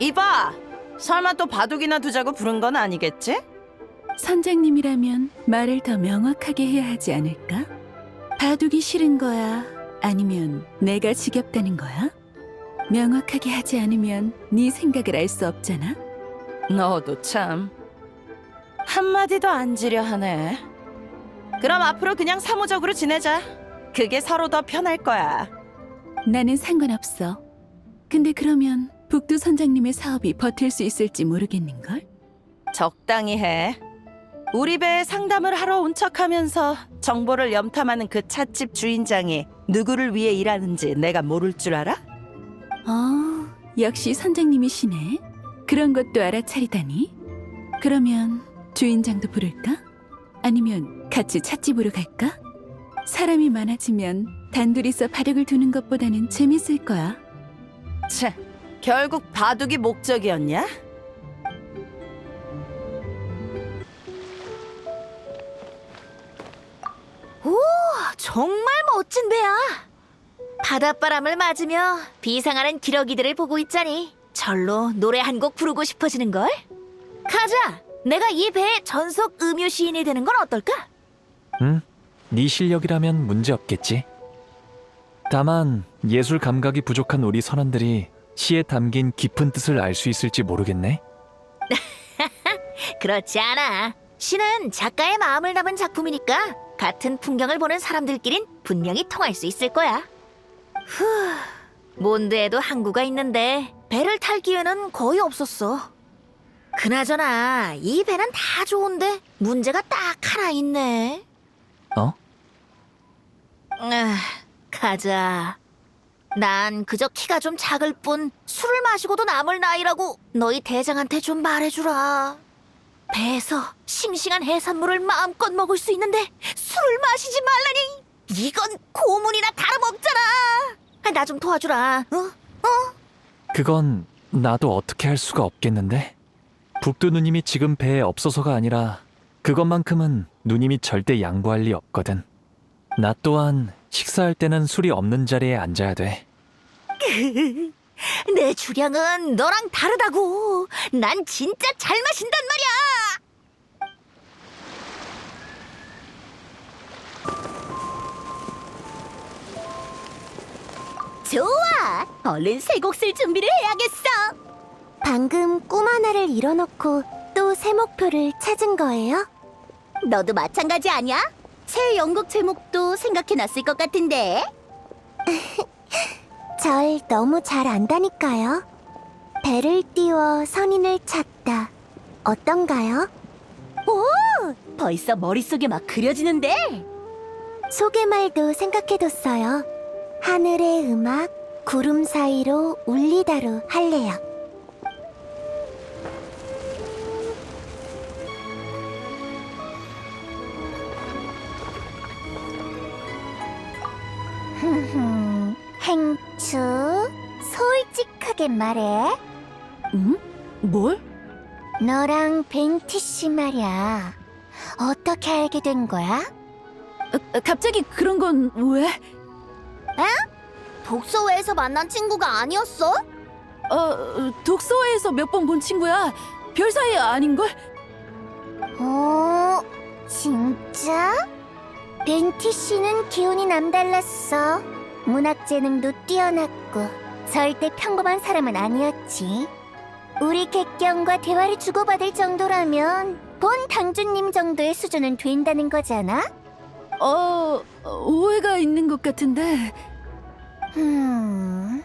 이봐! 설마 또 바둑이나 두자고 부른 건 아니겠지? 선장님이라면 말을 더 명확하게 해야 하지 않을까? 바둑이 싫은 거야? 아니면 내가 지겹다는 거야? 명확하게 하지 않으면 네 생각을 알 수 없잖아. 너도 참 한마디도 안 지려 하네. 그럼 앞으로 그냥 사무적으로 지내자. 그게 서로 더 편할 거야. 나는 상관없어. 근데 그러면 북두 선장님의 사업이 버틸 수 있을지 모르겠는걸? 적당히 해. 우리 배에 상담을 하러 온 척하면서 정보를 염탐하는 그 찻집 주인장이 누구를 위해 일하는지 내가 모를 줄 알아? 어, 역시 선장님이시네. 그런 것도 알아차리다니. 그러면 주인장도 부를까? 아니면 같이 찻집으로 갈까? 사람이 많아지면 단둘이서 바둑을 두는 것보다는 재밌을 거야. 채, 결국 바둑이 목적이었냐? 정말 멋진 배야. 바닷바람을 맞으며 비상하는 기러기들을 보고 있자니 절로 노래 한 곡 부르고 싶어지는 걸. 가자. 내가 이 배의 전속 음유 시인이 되는 건 어떨까? 응? 네 실력이라면 문제 없겠지. 다만 예술 감각이 부족한 우리 선원들이 시에 담긴 깊은 뜻을 알 수 있을지 모르겠네. 그렇지 않아. 시는 작가의 마음을 담은 작품이니까 같은 풍경을 보는 사람들끼린 분명히 통할 수 있을 거야. 후, 몬드에도 항구가 있는데 배를 탈 기회는 거의 없었어. 그나저나 이 배는 다 좋은데 문제가 딱 하나 있네. 어? 아, 가자. 난 그저 키가 좀 작을 뿐 술을 마시고도 남을 나이라고 너희 대장한테 좀 말해주라. 배에서 싱싱한 해산물을 마음껏 먹을 수 있는데 술을 마시지 말라니. 이건 고문이나 다름없잖아. 나 좀 도와주라. 어? 그건 나도 어떻게 할 수가 없겠는데. 북두 누님이 지금 배에 없어서가 아니라 그것만큼은 누님이 절대 양보할 리 없거든. 나 또한 식사할 때는 술이 없는 자리에 앉아야 돼. 내 주량은 너랑 다르다고. 난 진짜 잘 마신단 말이야. 좋아. 얼른 새곡쓸 준비를 해야겠어. 방금 꿈 하나를 이뤄놓고 또 새 목표를 찾은 거예요? 너도 마찬가지 아니야? 새 연극 제목도 생각해놨을 것 같은데. 절 너무 잘 안다니까요. 배를 띄워 선인을 찾다. 어떤가요? 오, 벌써 머릿속에 막 그려지는데. 소개말도 생각해뒀어요. 하늘의 음악, 구름 사이로 울리다로 할래요. 흠흠, 행추, 솔직하게 말해. 응? 뭘? 너랑 벤티 씨 말이야. 어떻게 알게 된 거야? 어, 갑자기 그런 건 왜? 독서회에서 만난 친구가 아니었어? 어, 독서회에서 몇 번 본 친구야. 별 사이 아닌걸? 어, 진짜? 벤티 씨는 기운이 남달랐어. 문학 재능도 뛰어났고 절대 평범한 사람은 아니었지. 우리 객경과 대화를 주고받을 정도라면 본 당주님 정도의 수준은 된다는 거잖아. 어, 오해가 있는 것 같은데. 음,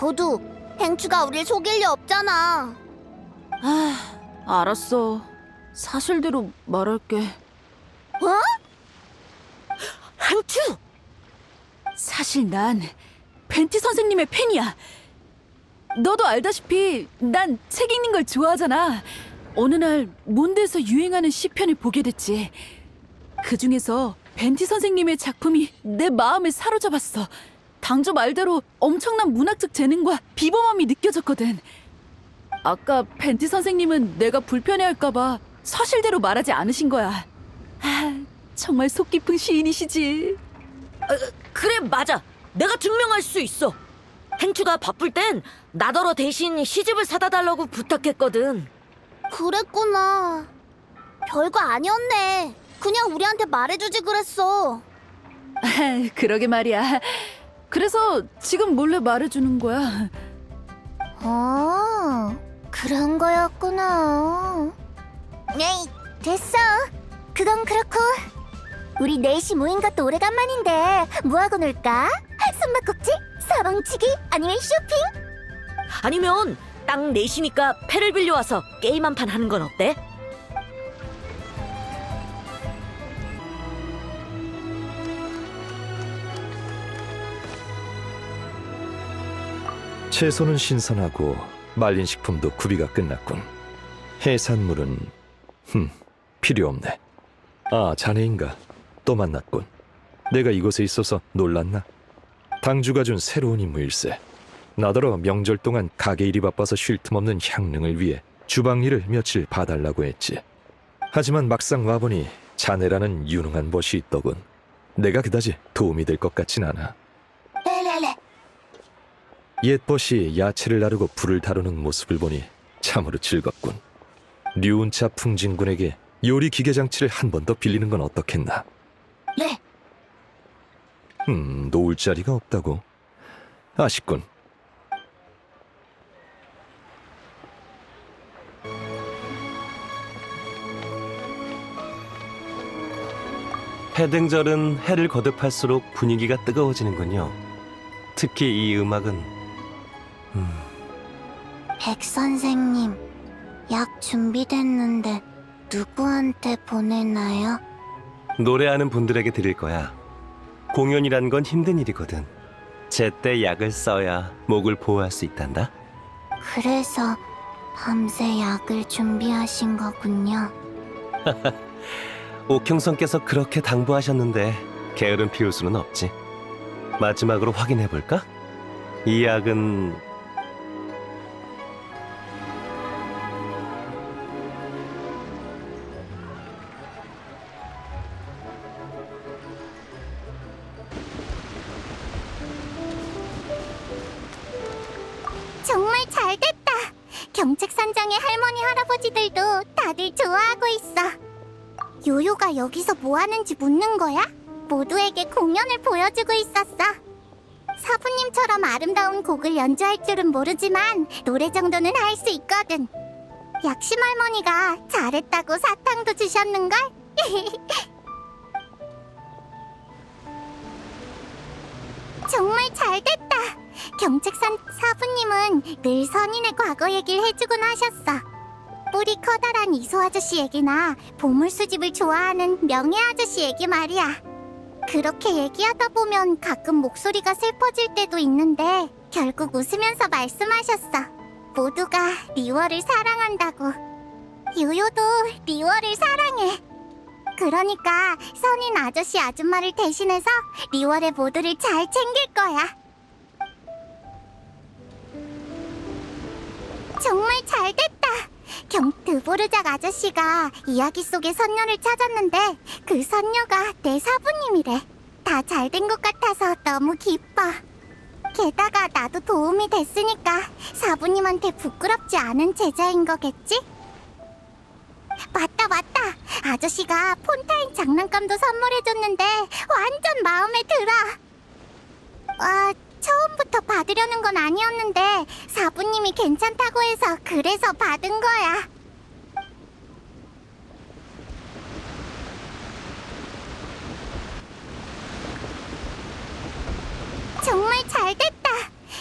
호두, 행추가 우릴 속일 리 없잖아. 아, 알았어. 사실대로 말할게. 행추! 사실 난 벤티 선생님의 팬이야. 너도 알다시피 난 책 읽는 걸 좋아하잖아. 어느 날 몬드에서 유행하는 시편을 보게 됐지. 그 중에서 벤티 선생님의 작품이 내 마음을 사로잡았어. 당조 말대로 엄청난 문학적 재능과 비범함이 느껴졌거든. 아까 벤티 선생님은 내가 불편해할까봐 사실대로 말하지 않으신 거야. 아, 정말 속 깊은 시인이시지. 그래, 맞아. 내가 증명할 수 있어. 행추가 바쁠 땐 나더러 대신 시집을 사다 달라고 부탁했거든. 그랬구나. 별거 아니었네. 그냥 우리한테 말해주지 그랬어. 그러게 말이야. 그래서 지금 몰래 말해주는 거야. 어, 그런 거였구나. 에이, 됐어. 그건 그렇고. 우리 넷이 모인 것도 오래간만인데 뭐하고 놀까? 숨바꼭질? 사방치기? 아니면 쇼핑? 아니면 땅 내시니까 패를 빌려와서 게임 한 판 하는 건 어때? 채소는 신선하고 말린 식품도 구비가 끝났군. 해산물은 흠 필요 없네. 아 자네인가? 또 만났군. 내가 이곳에 있어서 놀랐나? 당주가 준 새로운 임무일세. 나더러 명절 동안 가게 일이 바빠서 쉴 틈 없는 향릉을 위해 주방 일을 며칠 봐달라고 했지. 하지만 막상 와보니 자네라는 유능한 벗이 있더군. 내가 그다지 도움이 될 것 같진 않아. 옛벗이 야채를 나르고 불을 다루는 모습을 보니 참으로 즐겁군. 류운차 풍진군에게 요리 기계 장치를 한 번 더 빌리는 건 어떻겠나? 네. 음, 놓을 자리가 없다고. 아쉽군. 해등절은 해를 거듭할수록 분위기가 뜨거워지는군요. 특히 이 음악은 백 선생님, 약 준비됐는데 누구한테 보내나요? 노래하는 분들에게 드릴 거야. 공연이란 건 힘든 일이거든. 제때 약을 써야 목을 보호할 수 있단다. 그래서 밤새 약을 준비하신 거군요. 옥형성께서 그렇게 당부하셨는데 게으름 피울 수는 없지. 마지막으로 확인해 볼까? 이 약은 경책산장의 할머니 할아버지들도 다들 좋아하고 있어. 요요가 여기서 뭐 하는지 묻는 거야? 모두에게 공연을 보여주고 있었어. 사부님처럼 아름다운 곡을 연주할 줄은 모르지만 노래 정도는 할 수 있거든. 약심 할머니가 잘했다고 사탕도 주셨는걸? 정말 잘 됐다. 경책산 사부님은 늘 선인의 과거 얘기를 해주곤 하셨어. 뿌리 커다란 이소 아저씨 얘기나 보물 수집을 좋아하는 명예 아저씨 얘기 말이야. 그렇게 얘기하다 보면 가끔 목소리가 슬퍼질 때도 있는데 결국 웃으면서 말씀하셨어. 모두가 리월을 사랑한다고. 유요도 리월을 사랑해. 그러니까 선인 아저씨 아줌마를 대신해서 리월의 모두를 잘 챙길 거야. 정말 잘 됐다. 경 드보르작 아저씨가 이야기 속의 선녀를 찾았는데 그 선녀가 내 사부님이래. 다 잘 된 것 같아서 너무 기뻐. 게다가 나도 도움이 됐으니까 사부님한테 부끄럽지 않은 제자인 거겠지? 맞다 맞다. 아저씨가 폰타인 장난감도 선물해줬는데 완전 마음에 들어. 아, 처음부터 받으려는 건 아니었는데 사부님이 괜찮다고 해서 그래서 받은 거야. 정말 잘 됐다.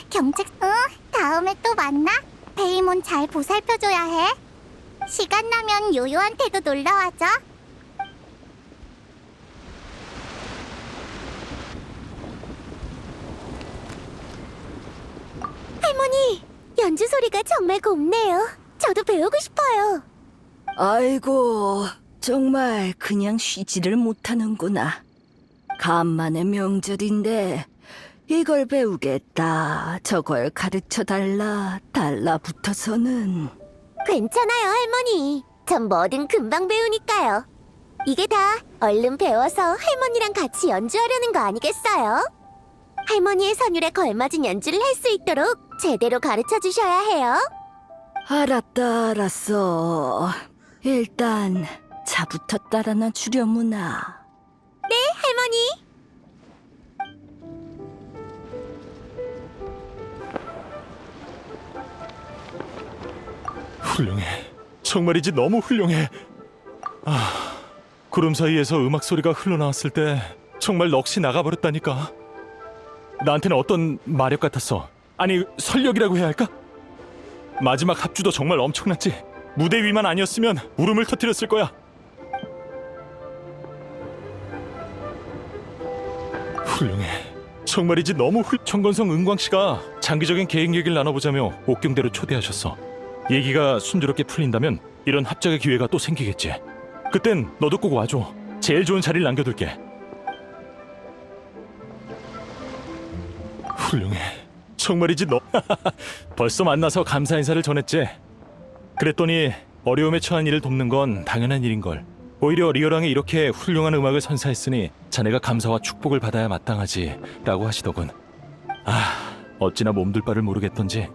경책, 어? 다음에 또 만나? 베이몬 잘 보살펴줘야 해. 시간 나면 요요한테도 놀러 와줘. 할머니, 연주 소리가 정말 곱네요. 저도 배우고 싶어요. 아이고, 정말 그냥 쉬지를 못하는구나. 간만에 명절인데 이걸 배우겠다, 저걸 가르쳐 달라, 달라붙어서는 괜찮아요, 할머니. 전 뭐든 금방 배우니까요. 이게 다 얼른 배워서 할머니랑 같이 연주하려는 거 아니겠어요? 할머니의 선율에 걸맞은 연주를 할 수 있도록 제대로 가르쳐 주셔야 해요. 알았다, 알았어. 일단 차부터 따라나 주려무나. 할머니. 훌륭해. 정말이지 너무 훌륭해. 아, 구름 사이에서 음악 소리가 흘러나왔을 때 정말 넋이 나가버렸다니까. 나한테는 어떤 마력 같았어. 아니, 설력이라고 해야 할까? 마지막 합주도 정말 엄청났지. 무대 위만 아니었으면 울음을 터뜨렸을 거야. 훌륭해. 정말이지 너무 훌... 청건성 은광 씨가 장기적인 계획 얘기를 나눠보자며 옥경대로 초대하셨어. 얘기가 순조롭게 풀린다면 이런 합작의 기회가 또 생기겠지. 그땐 너도 꼭 와줘. 제일 좋은 자리를 남겨둘게. 훌륭해. 정말이지 너. 벌써 만나서 감사 인사를 전했지. 그랬더니 어려움에 처한 이를 돕는 건 당연한 일인 걸. 오히려 리어랑에 이렇게 훌륭한 음악을 선사했으니 자네가 감사와 축복을 받아야 마땅하지라고 하시더군. 아, 어찌나 몸둘 바를 모르겠던지.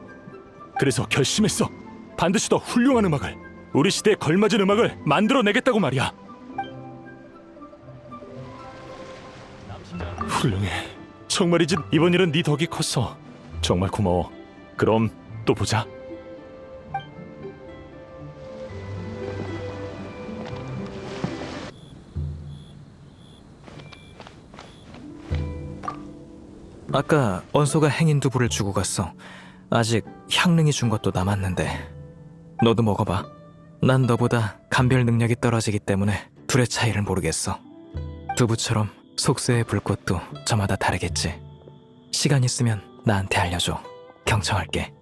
그래서 결심했어. 반드시 더 훌륭한 음악을 우리 시대에 걸맞은 음악을 만들어내겠다고 말이야. 훌륭해. 정말이지 이번 일은 네 덕이 컸어. 정말 고마워. 그럼 또 보자. 아까 언소가 행인 두부를 주고 갔어. 아직 향릉이 준 것도 남았는데. 너도 먹어봐. 난 너보다 감별 능력이 떨어지기 때문에 둘의 차이를 모르겠어. 두부처럼 속세의 불꽃도 저마다 다르겠지. 시간 있으면 나한테 알려줘. 경청할게.